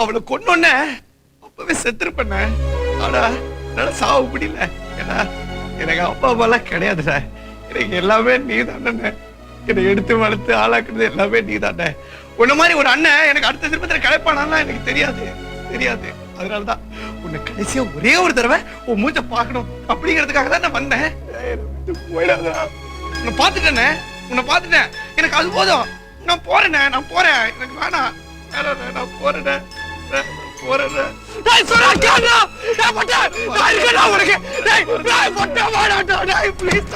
அவளை கொன்னொன்ன அப்பவே செத்துருப்பண்ண ஆனா என்னால சாவு முடியல. ஏன்னா எனக்கு அப்பா அம்மாலாம் கிடையாதுடா. எனக்கு எல்லாமே நீ தானே என்னை எடுத்து வளர்த்து ஆளாக்குறது எல்லாமே நீ தானே உன்ன மாதிரி ஒரு அண்ணன் எனக்கு அடுத்த திருப்பத்தில் கிடைப்பானாலாம் எனக்கு தெரியாது. தெரியாது. அதனாலதான் உன்னை கடைசியா ஒரே ஒரு தடவை உன் மூஞ்ச பார்க்கணும். அப்படிங்கிறதுக்காக தான் நான் வந்தேன். போயிடாதா உன்னை பார்த்துட்டேண்ணே. உன்னை பார்த்துட்டேன். எனக்கு அது போதும். நான் போறேண்ணே. நான் போறேன். எனக்கு வேணாம். வேணாண்ணே, நான் போறேண்ணே. நான் போறேனே டேய் சொன்னா கேளு டேய் பட்டா நான் இருக்கேன்டா உனக்கு. டேய் டேய் பட்டா வாடாடா டேய் ப்ளீஸ்